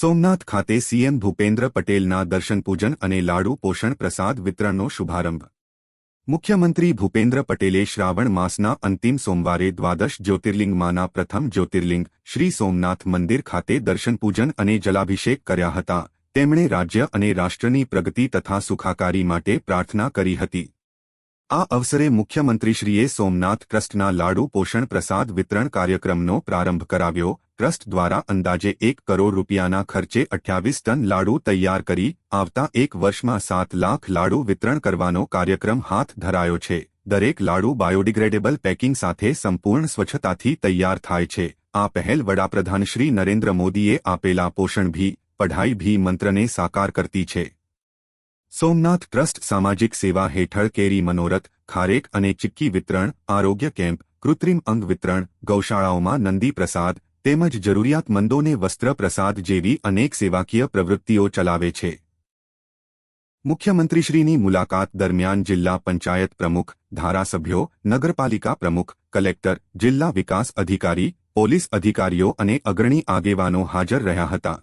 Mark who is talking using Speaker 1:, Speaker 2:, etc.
Speaker 1: સોમનાથ ખાતે સીએમ ભૂપેન્દ્ર પટેલના દર્શન પૂજન અને લાડુ પોષણ પ્રસાદ વિતરણનો શુભારંભ. મુખ્યમંત્રી ભૂપેન્દ્ર પટેલે શ્રાવણ માસના અંતિમ સોમવારે દ્વાદશ જ્યોતિર્લિંગમાંના પ્રથમ જ્યોતિર્લિંગ શ્રી સોમનાથ મંદિર ખાતે દર્શન પૂજન અને જલાભિષેક કર્યા હતા. તેમણે રાજ્ય અને રાષ્ટ્રની પ્રગતિ તથા સુખાકારી માટે પ્રાર્થના કરી હતી. આ અવસરે મુખ્યમંત્રીશ્રીએ સોમનાથ ટ્રસ્ટના લાડુ પોષણ પ્રસાદ વિતરણ કાર્યક્રમનો પ્રારંભ કરાવ્યો ટ્રસ્ટ દ્વારા અંદાજે એક કરોડ રૂપિયાના ખર્ચે અઠ્યાવીસ ટન લાડુ તૈયાર કરી આવતા એક વર્ષમાં સાત લાખ લાડુ વિતરણ કરવાનો કાર્યક્રમ હાથ ધરાયો છે. દરેક લાડુ બાયોડિગ્રેડેબલ પેકિંગ સાથે સંપૂર્ણ સ્વચ્છતાથી તૈયાર થાય છે. આ પહેલ વડાપ્રધાન શ્રી નરેન્દ્ર મોદીએ આપેલા પોષણ ભી, પઢાઈ ભી મંત્રને સાકાર કરતી છે. સોમનાથ ટ્રસ્ટ સામાજિક સેવા હેઠળ કેરી મનોરથ, ખારેક અને ચિક્કી વિતરણ, આરોગ્ય કેમ્પ, કૃત્રિમ અંગ વિતરણ, ગૌશાળાઓમાં નંદી પ્રસાદ તેમજ જરૂરિયાતમંદોને વસ્ત્ર પ્રસાદ જેવી અનેક સેવાકીય પ્રવૃત્તિઓ ચલાવે છે. મુખ્યમંત્રીશ્રીની મુલાકાત દરમિયાન જિલ્લા પંચાયત પ્રમુખ, ધારાસભ્યો, નગરપાલિકા પ્રમુખ, કલેક્ટર, જિલ્લા વિકાસ અધિકારી, પોલીસ અધિકારીઓ અને અગ્રણી આગેવાનો હાજર રહ્યા હતા.